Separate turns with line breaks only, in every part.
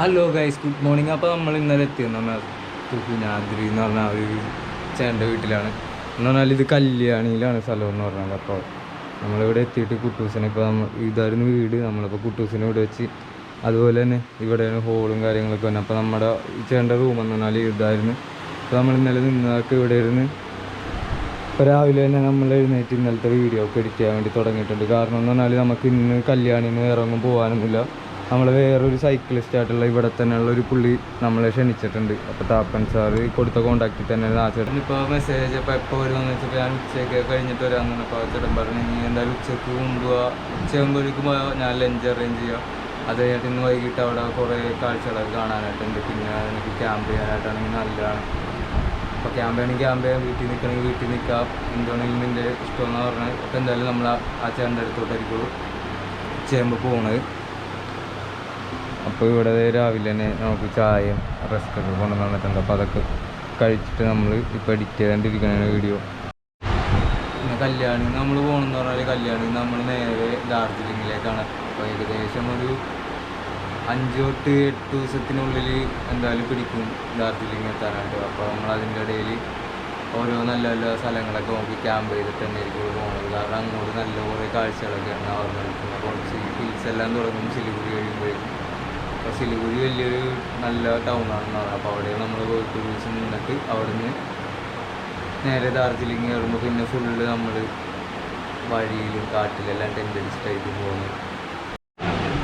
Hello guys good morning അപ്പോൾ നമ്മൾ ഇന്നലെ എത്തിയത് പറഞ്ഞാൽ തുഹിനാദ്രി എന്ന് പറഞ്ഞ ഒരു ചേട്ടന്റെ വീട്ടിലാണ്. എന്ന് പറഞ്ഞാൽ ഇത് കല്യാണിയിലാണ് സ്ഥലം എന്ന് പറഞ്ഞത് അപ്പോൾ നമ്മളിവിടെ എത്തിയിട്ട് കുട്ടൂസിനെ ഇപ്പോൾ നമ്മൾ ഇതായിരുന്നു വീട്. നമ്മളിപ്പോൾ കുട്ടൂസിനെ ഇവിടെ വെച്ച് അതുപോലെ തന്നെ ഇവിടെയാണ് ഹോളും കാര്യങ്ങളൊക്കെ വന്നത്. അപ്പോൾ നമ്മുടെ ചേട്ടന്റെ റൂം എന്ന് പറഞ്ഞാൽ ഇതായിരുന്നു. അപ്പോൾ നമ്മൾ ഇന്നലെ നിന്നതൊക്കെ ഇവിടെ ഇരുന്ന് ഇപ്പോൾ രാവിലെ തന്നെ നമ്മൾ എഴുന്നേറ്റ് ഇന്നലത്തെ വീഡിയോ ഒക്കെ എഡിറ്റ് ചെയ്യാൻ വേണ്ടി തുടങ്ങിയിട്ടുണ്ട്. കാരണം എന്ന് പറഞ്ഞാൽ നമുക്ക് ഇന്ന് കല്യാണിന് ഇറങ്ങും പോകാനൊന്നുമില്ല. നമ്മൾ വേറൊരു സൈക്കിളിസ്റ്റ് ആയിട്ടുള്ള ഇവിടെ തന്നെയുള്ള ഒരു പുള്ളി നമ്മളെ ക്ഷണിച്ചിട്ടുണ്ട്. അപ്പോൾ താപ്പൻ സാറ് കൊടുത്ത കോണ്ടാക്റ്റിൽ തന്നെ ആ ചേട്ടൻ ഇപ്പോൾ മെസ്സേജ് അപ്പോൾ എപ്പോൾ വരുമെന്ന് വെച്ചപ്പോൾ ഞാൻ ഉച്ചയ്ക്ക് കഴിഞ്ഞിട്ട് വരാൻ പറഞ്ഞപ്പോൾ ആ ചേട്ടൻ പറഞ്ഞു നീ എന്തായാലും ഉച്ചയ്ക്ക് കൊണ്ടുപോവാ. ഉച്ചയാകുമ്പോഴേക്കും ഞാൻ ലഞ്ച് അറേഞ്ച് ചെയ്യാം. അത് കഴിഞ്ഞിട്ട് ഇന്ന് വൈകിട്ട് അവിടെ കുറേ കാഴ്ചകളൊക്കെ കാണാനായിട്ടുണ്ട്. പിന്നെ എനിക്ക് ക്യാമ്പ് ചെയ്യാനായിട്ടാണെങ്കിൽ നല്ലതാണ്. അപ്പോൾ ക്യാമ്പ് ആണെങ്കിൽ ക്യാമ്പ് ചെയ്യാം. വീട്ടിൽ നിൽക്കണമെങ്കിൽ വീട്ടിൽ നിൽക്കാം. എന്തുവാണെങ്കിലും നിന്റെ ഇഷ്ടമെന്ന് പറഞ്ഞാൽ അപ്പോൾ എന്തായാലും നമ്മൾ ആ ചേട്ടന്റെ അടുത്തോട്ടായിരിക്കും ചേമ്പ് പോണത് അപ്പോൾ ഇവിടെ രാവിലെ തന്നെ നമുക്ക് ചായയും റസ്ക്കൊക്കെ കൊണ്ടു തന്നിട്ടുണ്ട് അപ്പോൾ അതൊക്കെ കഴിച്ചിട്ട് നമ്മൾ ഇപ്പോൾ എഡിറ്റ് ചെയ്യാണ്ടിരിക്കുന്ന വീഡിയോ പിന്നെ കല്യാണി നമ്മൾ പോകണമെന്ന് പറഞ്ഞാൽ കല്യാണി നമ്മൾ നേരെ ഡാർജിലിങ്ങിലേക്കാണ് അപ്പോൾ ഏകദേശം ഒരു അഞ്ച് തൊട്ട് എട്ട് ദിവസത്തിനുള്ളിൽ എന്തായാലും പിടിക്കും ഡാർജിലിംഗ് എത്താനായിട്ട്. അപ്പോൾ നമ്മൾ അതിന്റെ ഇടയിൽ ഓരോ നല്ല നല്ല സ്ഥലങ്ങളൊക്കെ നോക്കി ക്യാമ്പ് ചെയ്തിട്ട് തന്നെ ആയിരിക്കും പോകുന്നത് കാരണം അങ്ങോട്ട് നല്ല കുറേ കാഴ്ചകളൊക്കെയാണ് അവർ നിൽക്കുന്നത് കുറച്ച് ഹിൽസ് എല്ലാം തുടങ്ങും സിലിഗുരി കഴിയുമ്പോഴേക്കും. അപ്പോൾ സിലിഗുരി വലിയൊരു നല്ല ടൗൺ ആണെന്ന് പറയാം. അപ്പോൾ അവിടെ നമ്മൾ പോയിട്ട് ദിവസം നിന്നിട്ട് അവിടെ നിന്ന് നേരെ ഡാർജിലിംഗ് കയറുമ്പോൾ പിന്നെ ഫുള്ള് നമ്മൾ വഴിയിലും കാട്ടിലെല്ലാം ടെന്റ് അടിച്ചിട്ടായിരിക്കും പോകുന്നത്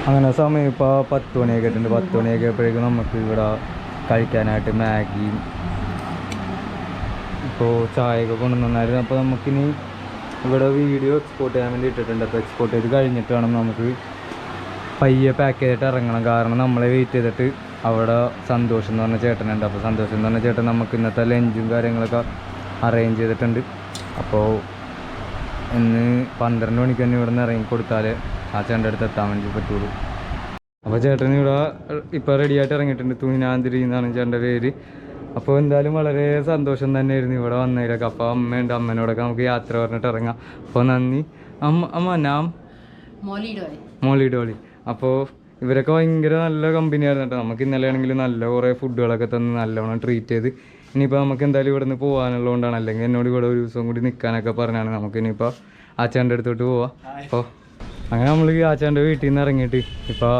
അങ്ങനെ സമയം ഇപ്പോൾ പത്ത് മണിയൊക്കെ ആയിട്ടുണ്ട്. പത്ത് മണിയൊക്കെ ആയപ്പോഴേക്കും നമുക്ക് ഇവിടെ കഴിക്കാനായിട്ട് മാഗി ഇപ്പോൾ ചായയൊക്കെ കൊണ്ടുവന്നായിരുന്നു. അപ്പോൾ നമുക്കിനി ഇവിടെ വീഡിയോ എക്സ്പോർട്ട് ചെയ്യാൻ വേണ്ടി ഇട്ടിട്ടുണ്ട്. അപ്പോൾ എക്സ്പോർട്ട് ചെയ്ത് കഴിഞ്ഞിട്ട് വേണം നമുക്ക് പയ്യെ പാക്ക് ചെയ്തിട്ട് ഇറങ്ങണം. കാരണം നമ്മളെ വെയിറ്റ് ചെയ്തിട്ട് അവിടെ സന്തോഷം എന്ന് പറഞ്ഞ ചേട്ടനുണ്ട്. അപ്പോൾ സന്തോഷം എന്ന് പറഞ്ഞ ചേട്ടൻ നമുക്ക് ഇന്നത്തെ ലഞ്ചും കാര്യങ്ങളൊക്കെ അറേഞ്ച് ചെയ്തിട്ടുണ്ട്. അപ്പോൾ ഇന്ന് പന്ത്രണ്ട് മണിക്ക് തന്നെ ഇവിടെ നിന്ന് ഇറങ്ങി കൊടുത്താൽ ആ ചേട്ടന്റെ അടുത്ത് എത്താൻ വേണ്ടി പറ്റുള്ളൂ. അപ്പോൾ ചേട്ടൻ ഇവിടെ ഇപ്പോൾ റെഡി ആയിട്ട് ഇറങ്ങിയിട്ടുണ്ട്. തുഹിനാന്തിരി എന്നാണ് ചേട്ടന്റെ പേര്. അപ്പോൾ എന്തായാലും വളരെ സന്തോഷം തന്നെയായിരുന്നു ഇവിടെ വന്നതിലൊക്കെ. അപ്പോൾ അമ്മയുണ്ട്. അമ്മേനോടൊക്കെ നമുക്ക് യാത്ര പറഞ്ഞിട്ട് ഇറങ്ങാം. അപ്പോൾ നന്ദി. അമ്മ അമ്മ നാം?
മോളിഡോയ്
മോളി ഡോളി അപ്പോൾ ഇവരൊക്കെ ഭയങ്കര നല്ല കമ്പനിയായിരുന്നു കേട്ടോ. നമുക്ക് ഇന്നലെ ആണെങ്കിൽ നല്ല കുറേ ഫുഡുകളൊക്കെ തന്ന് നല്ലോണം ട്രീറ്റ് ചെയ്ത് ഇനിയിപ്പോൾ നമുക്ക് എന്തായാലും ഇവിടെ നിന്ന് പോകാനുള്ളതുകൊണ്ടാണ് അല്ലെങ്കിൽ എന്നോട് ഇവിടെ ഒരു ദിവസം കൂടി നിൽക്കാനൊക്കെ പറഞ്ഞാണ് നമുക്ക് ഇനിയിപ്പോൾ ആച്ചാന്റെ അടുത്തോട്ട് പോവാം. അപ്പോൾ അങ്ങനെ നമ്മൾ ഈ ആച്ചാന്റെ വീട്ടിൽ നിന്ന് ഇറങ്ങിയിട്ട് ഇപ്പോൾ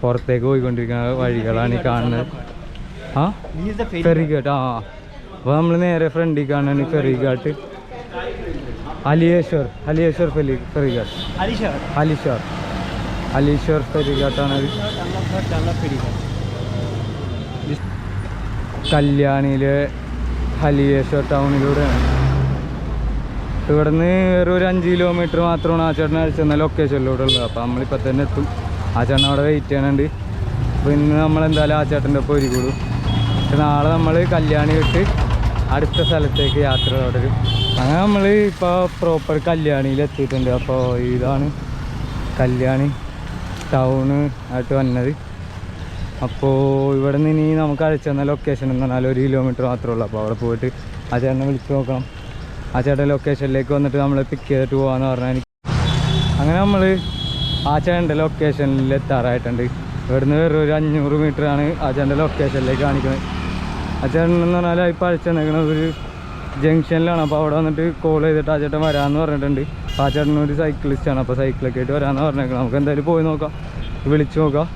പുറത്തേക്ക് പോയിക്കൊണ്ടിരിക്കുന്ന വഴികളാണ് ഈ കാണുന്നത്. ആ? ഫെറി ഘാട്ട്. ആ അപ്പോൾ നമ്മൾ നേരെ ഫ്രണ്ടിൽ കാണാൻ ഫെറി കാട്ട് അലിയേശ്വർ. അലിയേശ്വർ ഫെലി ഫെറി കാട്ട്
അലിഷർ.
അലിശ്വർ ഫെറിഘാട്ടാണ് കല്യാണിയിലെ ഹലിയേശ്വർ ടൗണിലൂടെയാണ്. ഇവിടുന്ന് ഒരു അഞ്ച് കിലോമീറ്റർ മാത്രമാണ് ആ ചേട്ടൻ അയച്ചെന്ന ലൊക്കേഷനിലൂടെ ഉള്ളത് അപ്പോൾ നമ്മളിപ്പോൾ തന്നെ എത്തും. ആ ചേട്ടൻ അവിടെ വെയിറ്റ് ചെയ്യണുണ്ട്. അപ്പോൾ ഇന്ന് നമ്മളെന്തായാലും ആ ചേട്ടന്റെ ഒപ്പം ഒരുക്കുള്ളൂ പക്ഷെ നാളെ നമ്മൾ കല്യാണി വിട്ട് അടുത്ത സ്ഥലത്തേക്ക് യാത്ര തുടരും. അങ്ങനെ നമ്മൾ ഇപ്പോൾ പ്രോപ്പർ കല്യാണിയിൽ എത്തിയിട്ടുണ്ട് അപ്പോൾ ഇതാണ് കല്യാണി. ടൗണ് ആയിട്ട് വന്നത്. അപ്പോൾ ഇവിടെ നിന്ന് ഇനി നമുക്ക് അയച്ചു തന്ന ലൊക്കേഷൻ എന്ന് പറഞ്ഞാൽ ഒരു കിലോമീറ്റർ മാത്രമേ ഉള്ളൂ. അപ്പോൾ അവിടെ പോയിട്ട് ആ ചേട്ടനെ വിളിച്ച് നോക്കണം. ആ ചേട്ടൻ ലൊക്കേഷനിലേക്ക് വന്നിട്ട് നമ്മൾ പിക്ക് ചെയ്തിട്ട് പോകാമെന്ന് പറഞ്ഞാൽ എനിക്ക് അങ്ങനെ നമ്മൾ ആ ചേട്ടന്റെ ലൊക്കേഷനിൽ എത്താറായിട്ടുണ്ട്. ഇവിടുന്ന് വേറെ ഒരു അഞ്ഞൂറ് മീറ്ററാണ് ആ ചേട്ടന്റെ ലൊക്കേഷനിലേക്ക് കാണിക്കുന്നത്. ആ ചേട്ടൻ എന്ന് പറഞ്ഞാൽ ഇപ്പോൾ അയച്ചു തന്നേക്കുന്നത് ഒരു ജംഗ്ഷനിലാണ് അപ്പോൾ അവിടെ വന്നിട്ട് കോൾ ചെയ്തിട്ട് ആ ചേട്ടൻ വരാമെന്ന് പറഞ്ഞിട്ടുണ്ട്. ആ ചേട്ടൻ ഒരു സൈക്കിളിസ്റ്റാണ് അപ്പോൾ സൈക്കിളൊക്കെ ആയിട്ട് വരാമെന്ന് പറഞ്ഞേക്കണം. നമുക്ക് എന്തായാലും പോയി നോക്കാം. വിളിച്ചു നോക്കാം.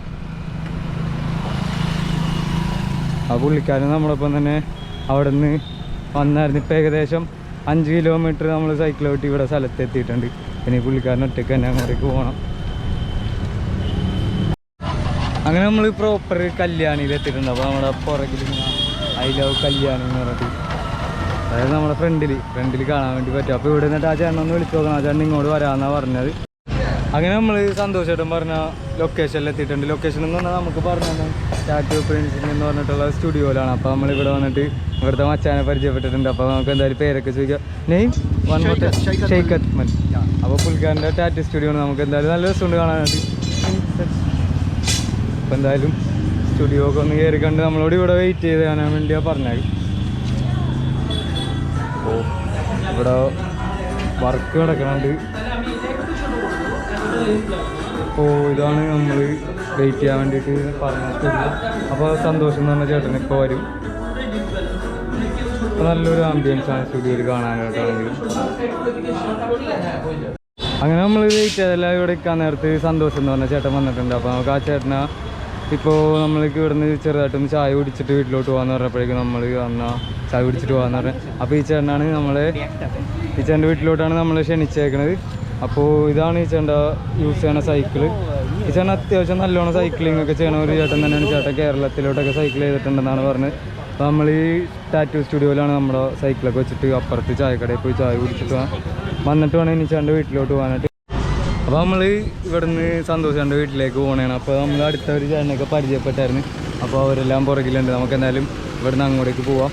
ആ പുള്ളിക്കാരൻ നമ്മളൊപ്പം തന്നെ അവിടെ നിന്ന് വന്നായിരുന്നു. ഇപ്പം ഏകദേശം അഞ്ച് കിലോമീറ്റർ നമ്മൾ സൈക്കിൾ ഓട്ടി ഇവിടെ സ്ഥലത്ത് എത്തിയിട്ടുണ്ട് പിന്നെ പുള്ളിക്കാരൻ ഒറ്റയ്ക്ക് തന്നെ അങ്ങോട്ടേക്ക് പോകണം അങ്ങനെ നമ്മൾ പ്രോപ്പർ കല്യാണിയിൽ എത്തിയിട്ടുണ്ട് അപ്പോൾ നമ്മുടെ പുറകിൽ ഐ ലവ് കല്യാണി എന്ന് പറഞ്ഞിട്ട് അതായത് നമ്മളെ ഫ്രണ്ടിൽ ഫ്രണ്ടിൽ കാണാൻ വേണ്ടി പറ്റും. അപ്പോൾ ഇവിടെ നിന്നിട്ട് ആ ചേട്ടൻ ഒന്ന് വിളിച്ചു നോക്കണം. ആ ചേട്ടൻ ഇങ്ങോട്ട് വരാമെന്നാണ് പറഞ്ഞത്. അങ്ങനെ നമ്മൾ സന്തോഷമായിട്ടും പറഞ്ഞ ലൊക്കേഷനിൽ എത്തിയിട്ടുണ്ട്. ലൊക്കേഷൻ എന്ന് പറഞ്ഞാൽ നമുക്ക് പറഞ്ഞു ടാറ്റു പ്രിൻസിംഗ് എന്ന് പറഞ്ഞിട്ടുള്ള സ്റ്റുഡിയോയിലാണ് അപ്പോൾ നമ്മൾ ഇവിടെ വന്നിട്ട് ഇവിടുത്തെ മച്ചാനെ പരിചയപ്പെട്ടിട്ടുണ്ട്. അപ്പോൾ നമുക്ക് എന്തായാലും പേരൊക്കെ ചോദിക്കാം. നെയിം വൺ ഷെയ്ഖ് അത്മൻ അപ്പോൾ പുൽക്കാരന്റെ ടാറ്റു സ്റ്റുഡിയോ ആണ് നമുക്ക് എന്തായാലും നല്ല രസമുണ്ട് കാണാനായിട്ട്. അപ്പോൾ എന്തായാലും സ്റ്റുഡിയോ ഒക്കെ ഒന്ന് കയറി കണ്ട് നമ്മളോട് ഇവിടെ വെയിറ്റ് ചെയ്ത് കാണാൻ വേണ്ടിയാണ് പറഞ്ഞത്. അപ്പോൾ ഇവിടെ വർക്ക് കിടക്കണുണ്ട് അപ്പോൾ ഇതാണ് നമ്മൾ വെയിറ്റ് ചെയ്യാൻ വേണ്ടിയിട്ട് പറഞ്ഞു അപ്പോൾ സന്തോഷം എന്ന് പറഞ്ഞ ചേട്ടൻ ഇപ്പോൾ വരും. നല്ലൊരു ആംബിയൻസ് ആണ് സ്റ്റുഡിയോയിൽ കാണാനായിട്ടാണെങ്കിലും അങ്ങനെ നമ്മൾ വെയിറ്റ് ചെയ്തെല്ലാം ഇവിടെ നിൽക്കാൻ നേരത്ത് സന്തോഷം എന്ന് പറഞ്ഞ ചേട്ടൻ വന്നിട്ടുണ്ട്. അപ്പോൾ നമുക്ക് ആ ചേട്ടനെ ഇപ്പോൾ നമ്മൾക്ക് ഇവിടുന്ന് ചെറുതായിട്ടൊന്ന് ചായ കുടിച്ചിട്ട് വീട്ടിലോട്ട് പോകാന്ന് പറഞ്ഞപ്പോഴേക്കും നമ്മൾ വന്ന ചായ കുടിച്ചിട്ട് പോകാന്ന് പറഞ്ഞത് അപ്പോൾ ഈ ചേട്ടനാണ് നമ്മളെ ഈ ചേട്ടന്റെ വീട്ടിലോട്ടാണ് നമ്മൾ ക്ഷണിച്ചേക്കണത്. അപ്പോൾ ഇതാണ് ഈ ചേട്ടന്റെ യൂസ് ചെയ്യണ സൈക്കിൾ. ഈ ചേട്ടൻ അത്യാവശ്യം നല്ലോണം സൈക്ലിംഗ് ഒക്കെ ചെയ്യണ ഒരു ചേട്ടൻ തന്നെയാണ്. ചേട്ടൻ കേരളത്തിലോട്ടൊക്കെ സൈക്കിൾ ചെയ്തിട്ടുണ്ടെന്നാണ് പറഞ്ഞത് അപ്പോൾ നമ്മൾ ഈ ടാറ്റു സ്റ്റുഡിയോയിലാണ് നമ്മുടെ സൈക്കിളൊക്കെ വെച്ചിട്ട് അപ്പുറത്ത് ചായക്കടയിൽ പോയി ചായ കുടിച്ചിട്ട് വന്നിട്ട് വേണം ഇനി ചേട്ടന്റെ വീട്ടിലോട്ട് പോകാനായിട്ട് അപ്പോൾ നമ്മൾ ഇവിടുന്ന് സന്തോഷന്റെ വീട്ടിലേക്ക് പോകണേണ് അപ്പോൾ നമ്മൾ അടുത്ത ഒരു ചേട്ടനൊക്കെ പരിചയപ്പെട്ടായിരുന്നു. അപ്പോൾ അവരെല്ലാം പുറകിലുണ്ട്. നമുക്ക് എന്തായാലും ഇവിടുന്ന് അങ്ങോട്ടേക്ക് പോവാം.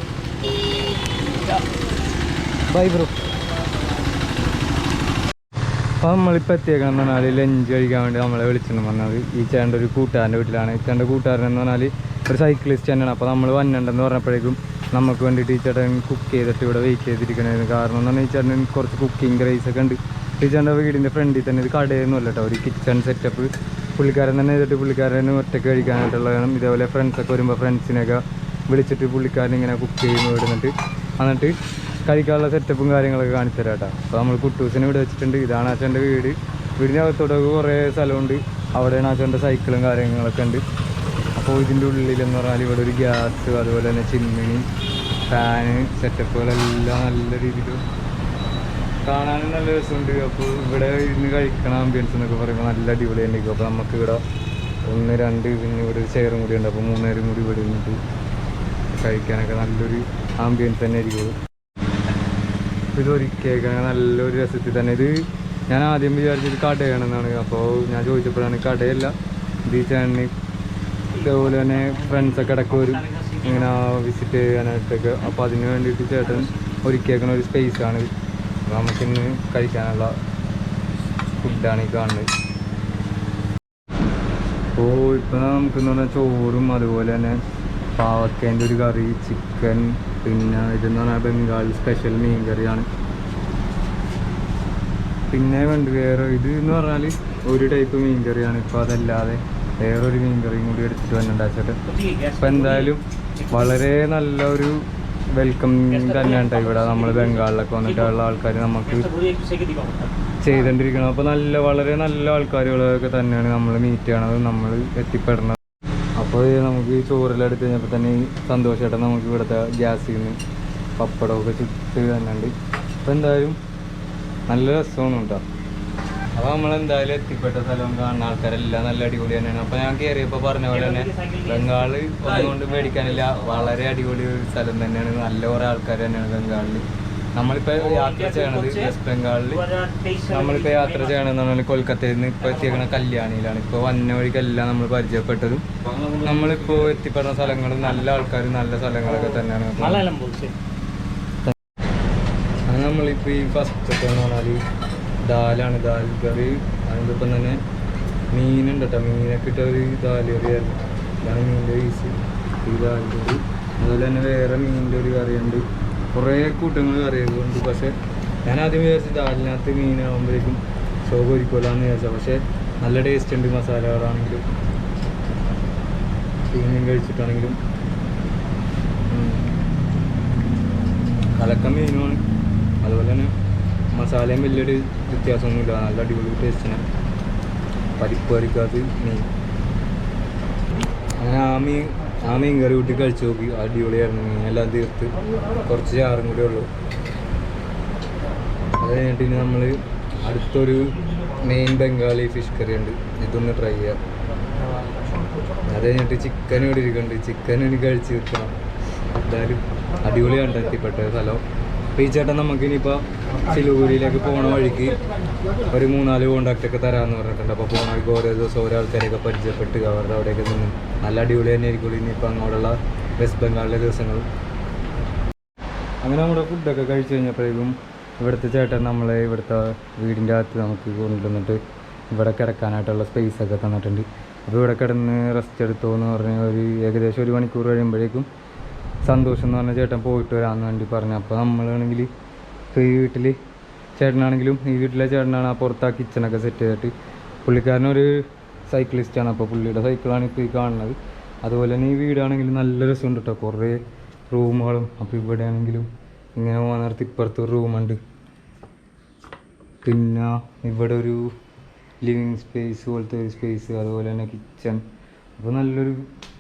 ബൈ ബ്രോ അപ്പോൾ നമ്മളിപ്പോൾ എത്തിയേക്കണം എന്ന് പറഞ്ഞാൽ ലഞ്ച് കഴിക്കാൻ വേണ്ടി നമ്മളെ വിളിച്ചിട്ട് വന്നത് ഈ ചേട്ടന്റെ ഒരു കൂട്ടുകാരന്റെ വീട്ടിലാണ്. ഈ ചേട്ടന്റെ കൂട്ടുകാരൻ എന്ന് പറഞ്ഞാൽ ഒരു സൈക്ലിസ്റ്റ് തന്നെയാണ്. അപ്പോൾ നമ്മൾ വന്നിട്ടുണ്ടെന്ന് പറഞ്ഞപ്പോഴേക്കും നമുക്ക് വേണ്ടിയിട്ട് ഈ ചേട്ടൻ കുക്ക് ചെയ്തിട്ട് ഇവിടെ വെയിറ്റ് ചെയ്തിരിക്കണമായിരുന്നു കാരണം എന്ന് പറഞ്ഞാൽ ഈ ചേട്ടൻ കുറച്ച് കുക്കിംഗ് റൈസൊക്കെ ഉണ്ട്. ഈ ചേട്ടന്റെ വീടിന്റെ ഫ്രണ്ടിൽ തന്നെ ഇത് കടയൊന്നും അല്ല കേട്ടോ ഒരു കിച്ചൺ സെറ്റപ്പ് പുള്ളിക്കാരൻ തന്നെ ചെയ്തിട്ട് പുള്ളിക്കാരന് ഒറ്റയ്ക്ക് കഴിക്കാനായിട്ടുള്ളതാണ്. ഇതേപോലെ ഫ്രണ്ട്സൊക്കെ വരുമ്പോൾ ഫ്രണ്ട്സിനെയൊക്കെ വിളിച്ചിട്ട് പുള്ളിക്കാരൻ ഇങ്ങനെ കുക്ക് ചെയ്യുന്നു ഇടുന്നിട്ട് എന്നിട്ട് കഴിക്കാനുള്ള സെറ്റപ്പും കാര്യങ്ങളൊക്കെ കാണിച്ചു തരാം കേട്ടോ അപ്പോൾ നമ്മൾ കുട്ടൂസിനെ ഇവിടെ വെച്ചിട്ടുണ്ട്. ഇതാണ് അച്ഛന്റെ വീട്. വീടിന്റെ അകത്തോട്ടൊക്കെ കുറേ സ്ഥലമുണ്ട്. അവിടെയാണ് അച്ഛന്റെ സൈക്കിളും കാര്യങ്ങളൊക്കെ ഉണ്ട്. അപ്പോൾ ഇതിന്റെ ഉള്ളിലെന്ന് പറഞ്ഞാൽ ഇവിടെ ഒരു ഗ്യാസ് അതുപോലെ തന്നെ ചിമ്മിണി ഫാന് സെറ്റപ്പുകളെല്ലാം നല്ല രീതിയിൽ കാണാനും നല്ല രസമുണ്ട്. അപ്പോൾ ഇവിടെ ഇരുന്ന് കഴിക്കണ ആംബിയൻസ് എന്നൊക്കെ പറയുമ്പോൾ നല്ല അടിപൊളി തന്നെ അപ്പോൾ നമുക്ക് ഇവിടെ ഒന്ന് രണ്ട് പിന്നെ ഇവിടെ ഒരു ചെയറും കൂടി ഉണ്ട്. അപ്പോൾ മൂന്നേരും കൂടി ഇവിടെ ഇരുന്നിട്ട് കഴിക്കാനൊക്കെ നല്ലൊരു ആംബിയൻസ് തന്നെ ആയിരിക്കും. ഇത് ഒരിക്കലും നല്ലൊരു രസത്തിൽ തന്നെ. ഇത് ഞാൻ ആദ്യം വിചാരിച്ചത് കടയാണെന്നാണ്. അപ്പോൾ ഞാൻ ചോദിച്ചപ്പോഴാണ് കടയല്ല. ഈ ചേട്ടന് ഇതേപോലെ തന്നെ ഫ്രണ്ട്സൊക്കെ ഇടയ്ക്ക് വരും. ഇങ്ങനെ വിസിറ്റ് ചെയ്യാനായിട്ടൊക്കെ. അപ്പോൾ അതിന് വേണ്ടിയിട്ട് ചേട്ടൻ ഒരുക്കിയേക്കണ ഒരു സ്പേസാണ് അപ്പോൾ നമുക്കിന്ന് കഴിക്കാനുള്ള ഫുഡാണ് ഈ കാണുന്നത്. അപ്പോൾ ഇപ്പം നമുക്കെന്ന് പറഞ്ഞാൽ ചോറും അതുപോലെ തന്നെ പാവക്കേന്റെ ഒരു കറി ചിക്കൻ പിന്നെ ഇതെന്ന് പറഞ്ഞാൽ ബംഗാൾ സ്പെഷ്യൽ മീൻ കറിയാണ് പിന്നെ വേണ്ട വേറെ ഇത് എന്ന് പറഞ്ഞാൽ ഒരു ടൈപ്പ് മീൻ കറിയാണ് ഇപ്പോൾ അതല്ലാതെ വേറൊരു മീൻ കറിയും കൂടി എടുത്തിട്ട് വന്നിട്ടുണ്ടാച്ചിട്ട് അപ്പോൾ എന്തായാലും വളരെ നല്ലൊരു വെൽക്കം തന്നെയാണ് ഇവിടെ. നമ്മൾ ബംഗാളിലൊക്കെ വന്നിട്ടുള്ള ആൾക്കാർ നമുക്ക് ചെയ്തുകൊണ്ടിരിക്കണം അപ്പോൾ നല്ല വളരെ നല്ല ആൾക്കാരുകളൊക്കെ തന്നെയാണ് നമ്മൾ മീറ്റ് ചെയ്യണത്. നമ്മൾ എത്തിപ്പെടുന്നത് അപ്പോൾ ഈ നമുക്ക് ചോറെല്ലാം എടുത്ത് കഴിഞ്ഞപ്പോൾ തന്നെ ഈ സന്തോഷമായിട്ട് നമുക്ക് ഇവിടുത്തെ ഗ്യാസിൽ നിന്ന് പപ്പടമൊക്കെ ചുറ്റ് തന്നെയുണ്ട് അപ്പോൾ എന്തായാലും നല്ല രസമാണ് കേട്ടോ അപ്പോൾ നമ്മൾ എന്തായാലും എത്തിപ്പെട്ട സ്ഥലം കാണുന്ന ആൾക്കാരെല്ലാം നല്ല അടിപൊളി തന്നെയാണ്. അപ്പോൾ ഞാൻ കയറിയപ്പോൾ പറഞ്ഞ പോലെ തന്നെ ബംഗാൾ ഒന്നുകൊണ്ട് മേടിക്കാനില്ല വളരെ അടിപൊളി ഒരു സ്ഥലം തന്നെയാണ്. നല്ല കുറേ ആൾക്കാർ തന്നെയാണ് ബംഗാളിൽ നമ്മളിപ്പോൾ യാത്ര ചെയ്യണത് വെസ്റ്റ് ബംഗാളിൽ നമ്മളിപ്പോൾ യാത്ര ചെയ്യണമെന്ന് പറഞ്ഞാൽ കൊൽക്കത്തയിൽ നിന്ന് ഇപ്പോൾ എത്തിയേക്കണ കല്യാണിയിലാണ്. ഇപ്പോൾ വന്ന വഴിക്കെല്ലാം നമ്മൾ പരിചയപ്പെട്ടതും നമ്മളിപ്പോൾ എത്തിപ്പെടുന്ന സ്ഥലങ്ങളും നല്ല ആൾക്കാരും നല്ല സ്ഥലങ്ങളൊക്കെ തന്നെയാണ്. നമ്മളിപ്പോൾ ഈ ഫസ്റ്റ് എന്ന് പറഞ്ഞാൽ ദാലാണ് ദാൽ കറി. അതിന്റെ തന്നെ മീനുണ്ട് കേട്ടോ മീനൊക്കെ ഇട്ട ഒരു ദാൽ കറിയായിരുന്നു ഇതാണ് മീനിന്റെ പീസ് ഈ ദാൽ കറി. അതുപോലെ തന്നെ വേറെ മീനിന്റെ ഒരു കറിയുണ്ട്. കുറേ കൂട്ടങ്ങൾ കറിയുണ്ട് പക്ഷേ ഞാൻ ആദ്യം വിചാരിച്ചു ദാലിനകത്ത് മീനാകുമ്പോഴേക്കും ഷോക്ക് ഒരുക്കുമല്ലാന്ന് വിചാരിച്ചാൽ പക്ഷേ നല്ല ടേസ്റ്റ് ഉണ്ട് മസാലകളാണെങ്കിലും മീൻ കഴിച്ചിട്ടാണെങ്കിലും. കലക്കം മീനുമാണ്. അതുപോലെ തന്നെ മസാലയും വലിയൊരു വ്യത്യാസമൊന്നുമില്ല. നല്ല അടിപൊളി ടേസ്റ്റിന് പരിപ്പ് കറിക്കകത്ത് മീൻ അങ്ങനെ ആ മീൻ ആ മീൻ കറി കൂട്ടി കഴിച്ചു നോക്കി. അടിപൊളിയായിരുന്നു മീനെല്ലാം തീർത്ത് കുറച്ച് ചാറും കൂടെ ഉള്ളൂ. അത് കഴിഞ്ഞിട്ട് ഇനി നമ്മൾ അടുത്തൊരു മെയിൻ ബംഗാളി ഫിഷ് കറി ഉണ്ട്. ഇതൊന്ന് ട്രൈ ചെയ്യാം. അത് കഴിഞ്ഞിട്ട് ചിക്കൻ ഇവിടെ ഇരിക്കുന്നുണ്ട്. ചിക്കൻ ഇനി കഴിച്ച് തീർക്കണം എന്തായാലും അടിപൊളിയാണ് എത്തിപ്പെട്ട സ്ഥലം. അപ്പോൾ ഈ ചേട്ടൻ നമുക്ക് സിലുഗുരിയിലേക്ക് പോണ വഴിക്ക് ഒരു മൂന്നാൽ കോണ്ടാക്റ്റ് ഒക്കെ തരാമെന്ന് പറഞ്ഞിട്ടുണ്ട്. അപ്പോൾ പോണ വഴിക്ക് ഓരോ ദിവസം ഓരോ ആൾക്കാരെയൊക്കെ പരിചയപ്പെട്ട് അവരുടെ അവിടെയൊക്കെ നിന്ന്. നല്ല അടിപൊളി തന്നെ ആയിരിക്കും ഇനിയിപ്പോൾ അങ്ങോട്ടുള്ള വെസ്റ്റ് ബംഗാളിലെ ദിവസങ്ങൾ. അങ്ങനെ നമ്മുടെ ഫുഡൊക്കെ കഴിച്ചു കഴിഞ്ഞപ്പോഴേക്കും ഇവിടുത്തെ ചേട്ടൻ നമ്മളെ ഇവിടുത്തെ വീടിന്റെ അകത്ത് നമുക്ക് കൊണ്ടുവന്നിട്ട് ഇവിടെ കിടക്കാനായിട്ടുള്ള സ്പേസ് ഒക്കെ തന്നിട്ടുണ്ട്. അപ്പോൾ ഇവിടെ കിടന്ന് റെസ്റ്റ് എടുത്തോ എന്ന് പറഞ്ഞ് ഒരു ഏകദേശം ഒരു മണിക്കൂർ കഴിയുമ്പോഴേക്കും സന്തോഷം എന്ന് പറഞ്ഞ ചേട്ടൻ പോയിട്ട് വരാമെന്ന് വേണ്ടി പറഞ്ഞു. അപ്പോൾ നമ്മളാണെങ്കിൽ ഇപ്പോൾ ഈ വീട്ടിൽ ചേട്ടനാണെങ്കിലും ഈ വീട്ടിലെ ചേട്ടനാണ് ആ പുറത്ത് ആ കിച്ചണൊക്കെ സെറ്റ് ചെയ്തിട്ട് പുള്ളിക്കാരനൊരു സൈക്കിളിസ്റ്റാണ് അപ്പോൾ പുള്ളിയുടെ സൈക്കിളാണ് ഇപ്പോൾ ഈ കാണുന്നത്. അതുപോലെ തന്നെ ഈ വീടാണെങ്കിലും നല്ല രസമുണ്ട് കേട്ടോ കുറേ റൂമുകളും. അപ്പോൾ ഇവിടെ ആണെങ്കിലും ഇങ്ങനെ നേരത്ത് ഇപ്പുറത്ത് ഒരു റൂമുണ്ട്. പിന്നെ ഇവിടെ ഒരു ലിവിങ് സ്പേസ് പോലത്തെ ഒരു സ്പേസ് അതുപോലെ തന്നെ കിച്ചൺ അപ്പോൾ നല്ലൊരു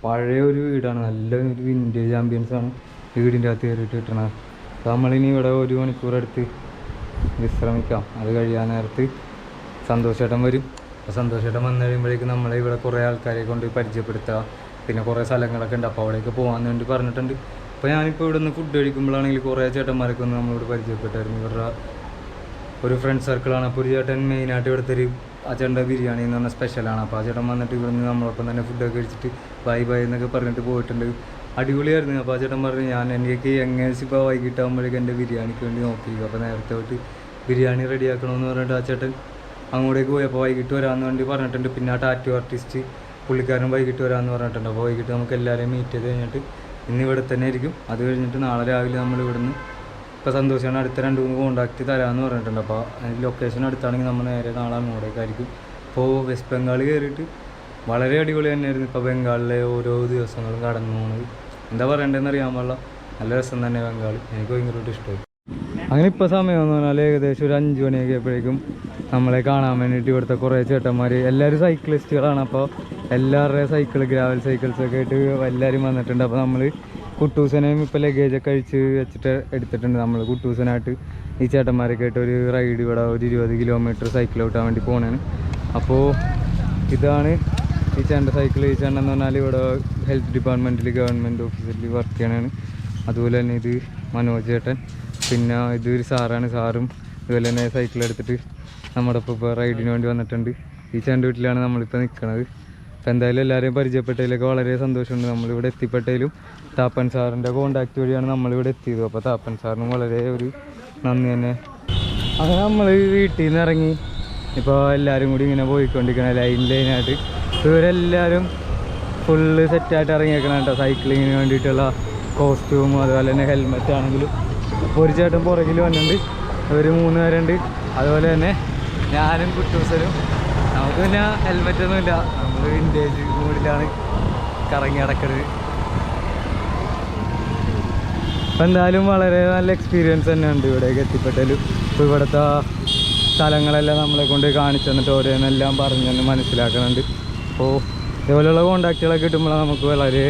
പഴയ ഒരു വീടാണ്. നല്ല ഒരു വിന്റേജ് ആംബിയൻസ് ആണ് ഈ വീടിന്റെ അകത്ത് കയറിയിട്ട് കിട്ടണത്. അപ്പോൾ നമ്മളിനി ഇവിടെ ഒരു മണിക്കൂർ എടുത്ത് വിശ്രമിക്കാം. അത് കഴിയാൻ നേരത്ത് സന്തോഷേട്ടൻ വരും. അപ്പോൾ സന്തോഷേട്ടൻ വന്നു കഴിയുമ്പോഴേക്കും നമ്മളെ ഇവിടെ കുറേ ആൾക്കാരെ കൊണ്ട് പരിചയപ്പെടുത്തുക. പിന്നെ കുറേ സ്ഥലങ്ങളൊക്കെ ഉണ്ട്. അപ്പോൾ അവിടേക്ക് പോകാൻ വേണ്ടി പറഞ്ഞിട്ടുണ്ട്. അപ്പോൾ ഞാനിപ്പോൾ ഇവിടെ നിന്ന് ഫുഡ് കഴിക്കുമ്പോഴാണെങ്കിൽ കുറേ ചേട്ടന്മാരൊക്കെ ഒന്ന് നമ്മളിവിടെ പരിചയപ്പെട്ടായിരുന്നു. ഇവരുടെ ഒരു ഫ്രണ്ട് സർക്കിളാണ് അപ്പോൾ ഒരു ചേട്ടൻ മെയിനായിട്ട് ഇവിടുത്തെ ഒരു ആ ബിരിയാണി എന്ന് പറഞ്ഞ സ്പെഷ്യലാണ് അപ്പോൾ ആ ചേട്ടൻ വന്നിട്ട് ഇവിടുന്ന് നമ്മളൊപ്പം തന്നെ ഫുഡൊക്കെ കഴിച്ചിട്ട് ബൈ ബൈ എന്നൊക്കെ പറഞ്ഞിട്ട് പോയിട്ടുണ്ട്. അടിപൊളിയായിരുന്നു. അപ്പോൾ ആ ചേട്ടൻ പറഞ്ഞു ഞാൻ എനിക്ക് എങ്ങനെ ഇപ്പോൾ വൈകിട്ടാകുമ്പോഴേക്കും എന്റെ ബിരിയാണിക്ക് വേണ്ടി നോക്കി അപ്പോൾ നേരത്തെ തൊട്ട് ബിരിയാണി റെഡിയാക്കണമെന്ന് പറഞ്ഞിട്ട് ആ ചേട്ടൻ അങ്ങോട്ടേക്ക് പോയി അപ്പോൾ വൈകിട്ട് വരാമെന്ന് വേണ്ടി പറഞ്ഞിട്ടുണ്ട്. പിന്നെ ആ ടാറ്റു ആർട്ടിസ്റ്റ് പുള്ളിക്കാരൻ വൈകിട്ട് വരാമെന്ന് പറഞ്ഞിട്ടുണ്ട്. അപ്പോൾ വൈകിട്ട് നമുക്ക് എല്ലാവരെയും മീറ്റ് ചെയ്ത് കഴിഞ്ഞിട്ട് ഇന്ന് ഇവിടെ തന്നെ ആയിരിക്കും അത് കഴിഞ്ഞിട്ട് നാളെ രാവിലെ നമ്മൾ ഇവിടുന്ന് ഇപ്പോൾ സന്തോഷമാണ് അടുത്ത രണ്ട് മൂന്ന് കോണ്ടാക്ട് തരാമെന്ന് പറഞ്ഞിട്ടുണ്ട്. അപ്പോൾ ലൊക്കേഷൻ അടുത്താണെങ്കിൽ നമ്മൾ നേരെ നാളെ അങ്ങോട്ടേക്കായിരിക്കും ഇപ്പോൾ വെസ്റ്റ് ബംഗാൾ കയറിയിട്ട് വളരെ അടിപൊളി തന്നെയായിരുന്നു. ഇപ്പോൾ ബംഗാളിലെ ഓരോ ദിവസങ്ങളും കടന്നു പോകുന്നത് എന്താ പറയണ്ടതെന്ന് അറിയാൻ പാടില്ല. നല്ല രസം തന്നെ ബംഗാളി. എനിക്ക് ഭയങ്കരമായിട്ട് ഇഷ്ടമായി. അങ്ങനെ ഇപ്പോൾ സമയം എന്ന് പറഞ്ഞാൽ ഏകദേശം ഒരു അഞ്ച് മണിയൊക്കെ ആയപ്പോഴേക്കും നമ്മളെ കാണാൻ വേണ്ടിയിട്ട് ഇവിടുത്തെ കുറേ ചേട്ടന്മാർ എല്ലാവരും സൈക്ലിസ്റ്റുകളാണ്. അപ്പോൾ എല്ലാവരുടെയും സൈക്കിൾ ഗ്രാവൽ സൈക്കിൾസ് ഒക്കെ ആയിട്ട് എല്ലാവരും വന്നിട്ടുണ്ട്. അപ്പോൾ നമ്മൾ കുട്ടൂസനെയും ഇപ്പോൾ ലഗേജൊക്കെ അഴിച്ച് വെച്ചിട്ട് എടുത്തിട്ടുണ്ട്. നമ്മൾ കുട്ടൂസനായിട്ട് ഈ ചേട്ടന്മാരൊക്കെ ആയിട്ട് ഒരു റൈഡ് ഇവിടെ ഒരു ഇരുപത് കിലോമീറ്റർ സൈക്കിൾ ഓട്ടാൻ വേണ്ടി പോകണേന് അപ്പോൾ ഇതാണ് ഈ ചേട്ടന്റെ സൈക്കിൾ ഈ ചേട്ടൻ എന്ന് പറഞ്ഞാൽ ഇവിടെ ഹെൽത്ത് ഡിപ്പാർട്ട്മെന്റിൽ ഗവൺമെന്റ് ഓഫീസിൽ വർക്ക് ചെയ്യണതാണ് അതുപോലെ തന്നെ ഇത് മനോജ് ചേട്ടൻ പിന്നെ ഇത് സാറാണ് സാറും അതുപോലെ തന്നെ സൈക്കിൾ എടുത്തിട്ട് നമ്മുടെ ഇപ്പോൾ ഇപ്പോൾ റൈഡിന് വേണ്ടി വന്നിട്ടുണ്ട്. ഈ ചേട്ടന്റെ വീട്ടിലാണ് നമ്മളിപ്പോൾ നിൽക്കുന്നത് അപ്പോൾ എന്തായാലും എല്ലാവരെയും പരിചയപ്പെട്ടതിലൊക്കെ വളരെ സന്തോഷമുണ്ട്. നമ്മളിവിടെ എത്തിപ്പെട്ടതിലും താപ്പൻ സാറിന്റെ കോണ്ടാക്ട് വഴിയാണ് നമ്മളിവിടെ എത്തിയത്. അപ്പോൾ താപ്പൻ സാറിനും വളരെ ഒരു നന്ദി തന്നെ. അങ്ങനെ നമ്മൾ വീട്ടിൽ നിന്ന് ഇറങ്ങി. ഇപ്പോൾ എല്ലാവരും കൂടി ഇങ്ങനെ പോയിക്കൊണ്ടിരിക്കണം ലൈൻ ലൈനായിട്ട് ഇവരെല്ലാവരും ഫുള്ള് സെറ്റായിട്ട് ഇറങ്ങിയേക്കണം കേട്ടോ. സൈക്ലിങ്ങിന് വേണ്ടിയിട്ടുള്ള കോസ്റ്റ്യൂമും അതുപോലെ തന്നെ ഹെൽമെറ്റ് ആണെങ്കിലും. ഒരു ചേട്ടൻ പുറകിൽ വന്നിട്ടുണ്ട്. ഒരു മൂന്ന് പേരുണ്ട്. അതുപോലെ തന്നെ ഞാനും കുട്ടൂസനും. നമുക്ക് പിന്നെ ഹെൽമെറ്റ് ഒന്നുമില്ല നമ്മൾ വിന്റേജ് മൂടിലാണ് കറങ്ങി നടക്കുന്നത് അപ്പം എന്തായാലും വളരെ നല്ല എക്സ്പീരിയൻസ് തന്നെ ഉണ്ട് ഇവിടേക്ക് എത്തിപ്പെട്ടാലും ഇപ്പോൾ ഇവിടുത്തെ സ്ഥലങ്ങളെല്ലാം നമ്മളെ കൊണ്ട് കാണിച്ചു തന്നിട്ട് ഓരോന്നെല്ലാം പറഞ്ഞു തന്നെ മനസ്സിലാക്കുന്നുണ്ട് അപ്പോൾ ഇതുപോലെയുള്ള കോണ്ടാക്റ്റുകളൊക്കെ കിട്ടുമ്പോഴാണ് നമുക്ക് വളരെ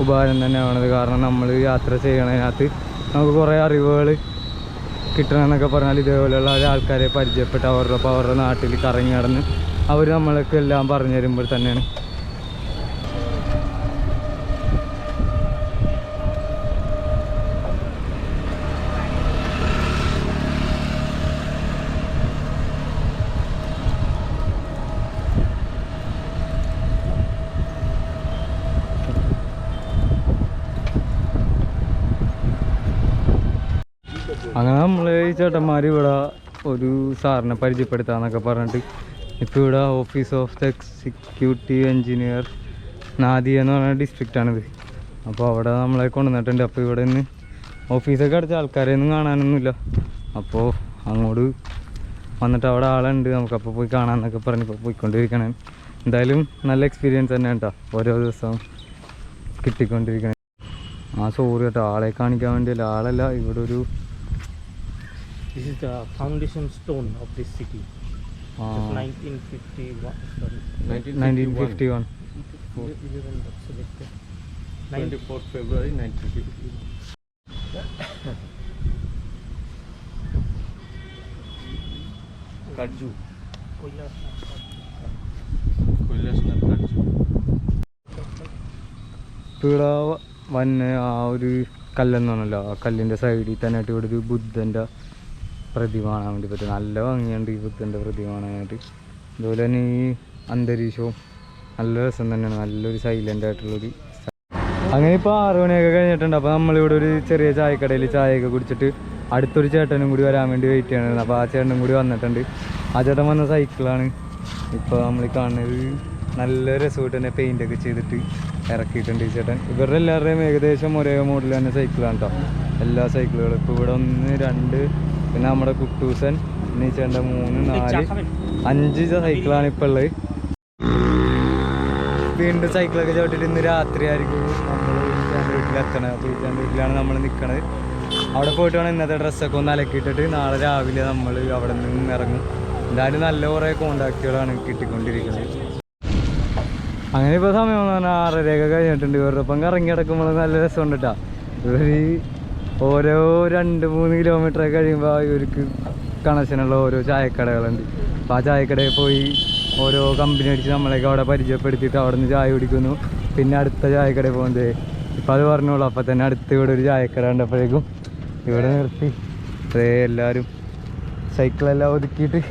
ഉപകാരം തന്നെയാണത് കാരണം നമ്മൾ യാത്ര ചെയ്യണതിനകത്ത് നമുക്ക് കുറേ അറിവുകൾ കിട്ടണമെന്നൊക്കെ പറഞ്ഞാൽ ഇതേപോലെയുള്ള ആൾക്കാരെ പരിചയപ്പെട്ട് അവരുടെ അവരുടെ നാട്ടിൽ കറങ്ങി നടന്ന് അവർ നമ്മൾക്ക് എല്ലാം പറഞ്ഞു തരുമ്പോൾ തന്നെയാണ് അങ്ങനെ നമ്മൾ ഈ ചേട്ടന്മാർ ഇവിടെ ഒരു സാറിനെ പരിചയപ്പെടുത്താന്നൊക്കെ പറഞ്ഞിട്ട് ഇപ്പോൾ ഇവിടെ office of the executive engineer നാദി എന്ന് പറഞ്ഞ ഡിസ്ട്രിക്റ്റാണിത് അപ്പോൾ അവിടെ നമ്മളെ കൊണ്ടുവന്നിട്ടുണ്ട്. അപ്പോൾ ഇവിടെ നിന്ന് ഓഫീസൊക്കെ അടിച്ച ആൾക്കാരെ ഒന്നും കാണാനൊന്നുമില്ല. അപ്പോൾ അങ്ങോട്ട് വന്നിട്ട് അവിടെ ആളുണ്ട് നമുക്കപ്പോൾ പോയി കാണാമെന്നൊക്കെ പറഞ്ഞ് ഇപ്പോൾ പോയിക്കൊണ്ടിരിക്കണേ. എന്തായാലും നല്ല എക്സ്പീരിയൻസ് തന്നെ കേട്ടോ. ഓരോ ദിവസവും കിട്ടിക്കൊണ്ടിരിക്കണേ. ആ സോറി കേട്ടോ. ആളെ കാണിക്കാൻ വേണ്ടിയല്ല. ആളല്ല. ഇവിടെ ഒരു
This is the foundation stone of this city.
Uh,
this is 1951. Sorry.
Nineteen fifty one
Eleven, that's selected. Nine-
24th February 1950. Kaju. Kaju.
ഇപ്പോൾ ഇവിടെ വന്ന ആ ഒരു കല്ലെന്ന് പറഞ്ഞല്ലോ ആ കല്ലിന്റെ സൈഡിൽ തന്നെ ആയിട്ട് ഇവിടെ ഒരു ബുദ്ധന്റെ പ്രതിമ കാണാൻ വേണ്ടി പറ്റും നല്ല ഭംഗിയുണ്ട് ഈ ബുദ്ധന്റെ പ്രതിമ കാണാനായിട്ട് അതുപോലെ തന്നെ ഈ അന്തരീക്ഷവും നല്ല രസം തന്നെയാണ്. നല്ലൊരു സൈലന്റ് ആയിട്ടുള്ളൊരു. അങ്ങനെ ഇപ്പോൾ ആറ് മണിയൊക്കെ കഴിഞ്ഞിട്ടുണ്ട്. അപ്പോൾ നമ്മളിവിടെ ഒരു ചെറിയ ചായക്കടയിൽ ചായയൊക്കെ കുടിച്ചിട്ട് അടുത്തൊരു ചേട്ടനും കൂടി വരാൻ വേണ്ടി വെയിറ്റ് ചെയ്യണമായിരുന്നു അപ്പോൾ ആ ചേട്ടനും കൂടി വന്നിട്ടുണ്ട്. ആ ചേട്ടൻ വന്ന സൈക്കിളാണ് ഇപ്പോൾ നമ്മൾ കാണുന്നത് നല്ല രസമായിട്ട് തന്നെ പെയിന്റൊക്കെ ചെയ്തിട്ട് ഇറക്കിയിട്ടുണ്ട് ഈ ചേട്ടൻ. ഇവരുടെ എല്ലാവരുടെയും ഏകദേശം ഒരേ മോഡൽ തന്നെ സൈക്കിളാണ് കേട്ടോ എല്ലാ സൈക്കിളുകളും ഇപ്പോൾ ഇവിടെ ഒന്ന് രണ്ട് പിന്നെ നമ്മുടെ കുട്ടൂസൻ ഈ ചേട്ടന്റെ മൂന്ന് നാല് അഞ്ച് സൈക്കിളാണ് ഇപ്പോൾ ഉള്ളത് വീണ്ടും സൈക്കിളൊക്കെ ചവിട്ടിട്ട് ഇന്ന് രാത്രി ആയിരിക്കും നമ്മൾ ഈച്ചാന്റെ വീട്ടിലെത്തണത് അപ്പോൾ ഈച്ചാന്റെ വീട്ടിലാണ് നമ്മൾ നിൽക്കണത് അവിടെ പോയിട്ട് വേണം ഇന്നത്തെ ഡ്രസ്സൊക്കെ ഒന്ന് അലക്കിയിട്ടിട്ട് നാളെ രാവിലെ നമ്മൾ അവിടെ നിന്ന് ഇറങ്ങും. എന്തായാലും നല്ല കുറേ കോണ്ടാക്റ്റുകളാണ് കിട്ടിക്കൊണ്ടിരിക്കുന്നത്. അങ്ങനെ ഇപ്പോൾ സമയം എന്ന് പറഞ്ഞാൽ ആറരയൊക്കെ കഴിഞ്ഞിട്ടുണ്ട്. ഇവരുടെ ഒപ്പം കറങ്ങി കിടക്കുമ്പോൾ നല്ല രസമുണ്ട് കേട്ടോ ഇവർ ഓരോ രണ്ട് മൂന്ന് കിലോമീറ്റർ കഴിയുമ്പോൾ ഇവർക്ക് കണക്ഷനുള്ള ഓരോ ചായക്കടകളുണ്ട്. അപ്പോൾ ആ ചായക്കടയിൽ പോയി ഓരോ കമ്പനി അടിച്ച് നമ്മളെയൊക്കെ അവിടെ പരിചയപ്പെടുത്തിയിട്ട് അവിടെ നിന്ന് ചായ കുടിക്കുന്നു. പിന്നെ അടുത്ത ചായക്കടയിൽ പോകുന്നത്. ഇപ്പം അത് പറഞ്ഞോളൂ. അപ്പം തന്നെ അടുത്ത് ഇവിടെ ഒരു ചായക്കട കണ്ടപ്പോഴേക്കും ഇവിടെ നിർത്തി. അതേ എല്ലാവരും സൈക്കിളെല്ലാം ഒതുക്കിയിട്ട്.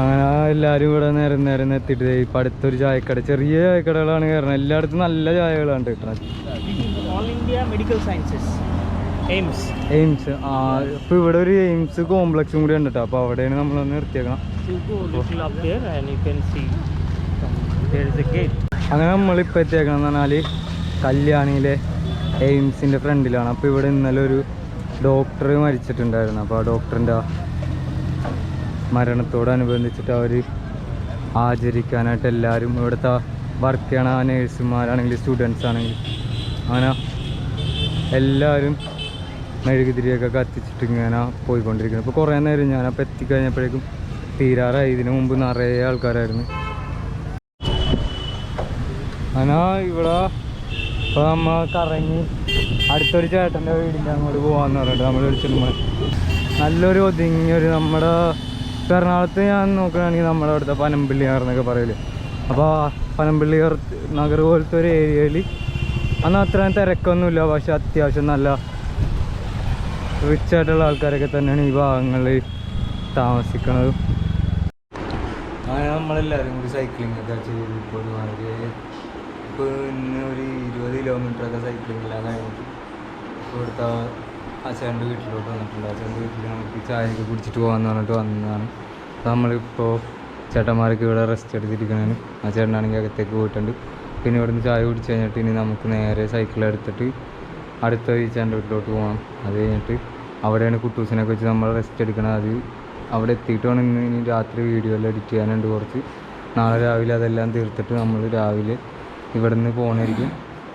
അങ്ങനെ എല്ലാവരും ഇവിടെ നേരം നേരം എത്തിയിട്ട് ഇപ്പം അടുത്തൊരു ചായക്കട ചെറിയ ചായക്കടകളാണ് കയറുന്നത് എല്ലായിടത്തും നല്ല ചായകളാണ് കിട്ടുന്നത്. എയിംസ് ആ ഇപ്പം ഇവിടെ ഒരു എയിംസ് കോംപ്ലക്സും കൂടി ഉണ്ട് കേട്ടോ അപ്പോൾ അവിടെയാണ് നമ്മളൊന്ന് നിർത്തിയേക്കണം. അങ്ങനെ നമ്മളിപ്പോൾ എത്തിയേക്കണം എന്ന് പറഞ്ഞാൽ കല്യാണിയിലെ എയിംസിന്റെ ഫ്രണ്ടിലാണ്. അപ്പോൾ ഇവിടെ ഇന്നലെ ഒരു ഡോക്ടർ മരിച്ചിട്ടുണ്ടായിരുന്നു. അപ്പോൾ ആ ഡോക്ടറിന്റെ മരണത്തോടനുബന്ധിച്ചിട്ട് അവർ ആചരിക്കാനായിട്ട് എല്ലാവരും ഇവിടുത്തെ വർക്ക് ചെയ്യണ നേഴ്സുമാരാണെങ്കിൽ സ്റ്റുഡൻസ് ആണെങ്കിൽ അങ്ങനെ എല്ലാവരും മെഴുകുതിരിയൊക്കെ കത്തിച്ചിട്ട് ഇങ്ങനെ പോയിക്കൊണ്ടിരിക്കുന്നത് ഇപ്പോൾ കുറേ നേരം ഞാനപ്പോൾ എത്തിക്കഴിഞ്ഞപ്പോഴേക്കും തീരാറായി. ഇതിനു മുമ്പ് നിറയെ ആൾക്കാരായിരുന്നു. അങ്ങനെ ഇവിടെ ഇപ്പോൾ നമ്മൾ കറങ്ങി അടുത്തൊരു ചേട്ടന്റെ വീടിന്റെ അങ്ങോട്ട് പോകാമെന്ന് പറഞ്ഞിട്ട് നമ്മൾ വിളിച്ചിട്ടുണ്ട്. നല്ലൊരു ഒതുങ്ങിയൊരു നമ്മുടെ ഇപ്പൊ എറണാകുളത്ത് ഞാൻ നോക്കുകയാണെങ്കിൽ നമ്മുടെ അവിടുത്തെ പനമ്പിള്ളിയാർ എന്നൊക്കെ പറയില്ലേ? അപ്പോൾ പനമ്പിള്ളി നഗർ പോലത്തെ ഒരു ഏരിയയിൽ അന്ന് അത്രയും തിരക്കൊന്നുമില്ല. പക്ഷെ അത്യാവശ്യം നല്ല റിച്ച് ആയിട്ടുള്ള ആൾക്കാരൊക്കെ തന്നെയാണ് ഈ ഭാഗങ്ങളിൽ താമസിക്കുന്നത്. നമ്മളെല്ലാവരും കൂടി സൈക്ലിംഗ് ഒക്കെ ചെയ്ത് ഇപ്പോൾ ഒരുമാതിരി ഇപ്പോൾ ഇന്ന് ഒരു ഇരുപത് കിലോമീറ്റർ സൈക്ലിംഗ് കഴിഞ്ഞിട്ട് ഇപ്പോൾ ഇവിടുത്തെ അച്ഛന്റെ വീട്ടിലോട്ട് വന്നിട്ടുണ്ട്. അച്ഛന്റെ വീട്ടിൽ നമുക്ക് ചായയൊക്കെ കുടിച്ചിട്ട് പോകാമെന്ന് പറഞ്ഞിട്ട് വന്നതാണ്. അപ്പോൾ നമ്മളിപ്പോൾ ചേട്ടന്മാരൊക്കെ ഇവിടെ റെസ്റ്റ് എടുത്തിരിക്കണേന്. ആ ചേട്ടനാണെങ്കിൽ അകത്തേക്ക് പോയിട്ടുണ്ട്. പിന്നെ ഇവിടുന്ന് ചായ കുടിച്ച് കഴിഞ്ഞിട്ട് ഇനി നമുക്ക് നേരെ സൈക്കിൾ എടുത്തിട്ട് അടുത്ത ഈച്ചാന്റെ വീട്ടിലോട്ട് പോകണം. അത് കഴിഞ്ഞിട്ട് അവിടെയാണ് കുട്ടൂസിനൊക്കെ വെച്ച് നമ്മൾ റെസ്റ്റ് എടുക്കണം അത് അവിടെ എത്തിയിട്ട് വേണം ഇനി രാത്രി വീഡിയോ എല്ലാം എഡിറ്റ് ചെയ്യാനുണ്ട് കുറച്ച്. നാളെ രാവിലെ അതെല്ലാം തീർത്തിട്ട് നമ്മൾ രാവിലെ ഇവിടെ നിന്ന് പോകണമായിരിക്കും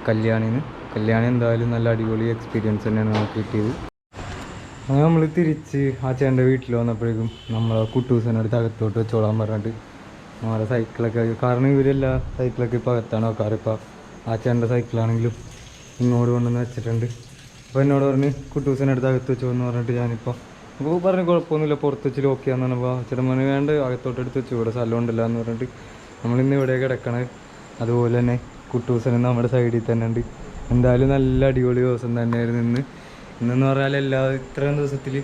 കല്യാണിന്ന്. കല്യാണി എന്തായാലും നല്ല അടിപൊളി എക്സ്പീരിയൻസ് തന്നെയാണ് നമുക്ക് കിട്ടിയത്. അങ്ങനെ നമ്മൾ തിരിച്ച് ആ ചേട്ടന്റെ വീട്ടിൽ വന്നപ്പോഴേക്കും നമ്മളെ കുട്ടൂസനോട് അകത്തോട്ട് വെച്ചോളാൻ പറഞ്ഞിട്ട് നമ്മളെ സൈക്കിളൊക്കെ കാരണം ഇവരെല്ലാ സൈക്കിളൊക്കെ ഇപ്പോൾ അകത്താണ് വെക്കാറ് ആ ചേട്ടന്റെ സൈക്കിളാണെങ്കിലും ഇങ്ങോട്ട് കൊണ്ടുവന്ന് വെച്ചിട്ടുണ്ട്. അപ്പോൾ എന്നോട് പറഞ്ഞ് കുട്ടൂസിന്റെ അടുത്ത് അകത്ത് വെച്ചോ എന്ന് പറഞ്ഞിട്ട് ഞാനിപ്പോൾ അപ്പോൾ പറഞ്ഞു കുഴപ്പമൊന്നുമില്ല പുറത്ത് വെച്ച് ലോക്കിയാന്ന് പറഞ്ഞപ്പോൾ ചേട്ടൻ പറഞ്ഞു വേണ്ട അകത്തോട്ട് എടുത്ത് വെച്ചു ഇവിടെ സ്ഥലം ഉണ്ടല്ലോ എന്ന് പറഞ്ഞിട്ട് നമ്മളിന്ന് ഇവിടെ കിടക്കണത്. അതുപോലെ തന്നെ കുട്ടൂസനും നമ്മുടെ സൈഡിൽ തന്നെ ഉണ്ട്. എന്തായാലും നല്ല അടിപൊളി ദിവസം തന്നെയായിരുന്നു ഇന്ന്. ഇന്നെന്ന് പറഞ്ഞാൽ എല്ലാ ഇത്രയും ദിവസത്തിൽ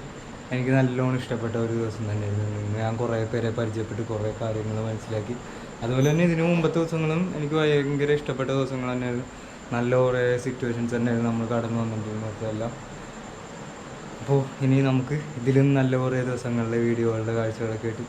എനിക്ക് നല്ലോണം ഇഷ്ടപ്പെട്ട ഒരു ദിവസം തന്നെയായിരുന്നു ഇന്ന്. ഞാൻ കുറേ പേരെ പരിചയപ്പെട്ട് കുറേ കാര്യങ്ങൾ മനസ്സിലാക്കി. അതുപോലെ തന്നെ ഇതിനു മുമ്പത്തെ ദിവസങ്ങളും എനിക്ക് ഭയങ്കര ഇഷ്ടപ്പെട്ട ദിവസങ്ങൾ തന്നെയായിരുന്നു. നല്ല കുറേ സിറ്റുവേഷൻസ് തന്നെയായിരുന്നു നമ്മൾ കടന്നു വന്നിട്ടുള്ളത് എല്ലാം അപ്പോൾ ഇനി നമുക്ക് ഇതിലും നല്ല കുറേ ദിവസങ്ങളിലെ വീഡിയോകളുടെ കാഴ്ചകളൊക്കെ ആയിട്ട്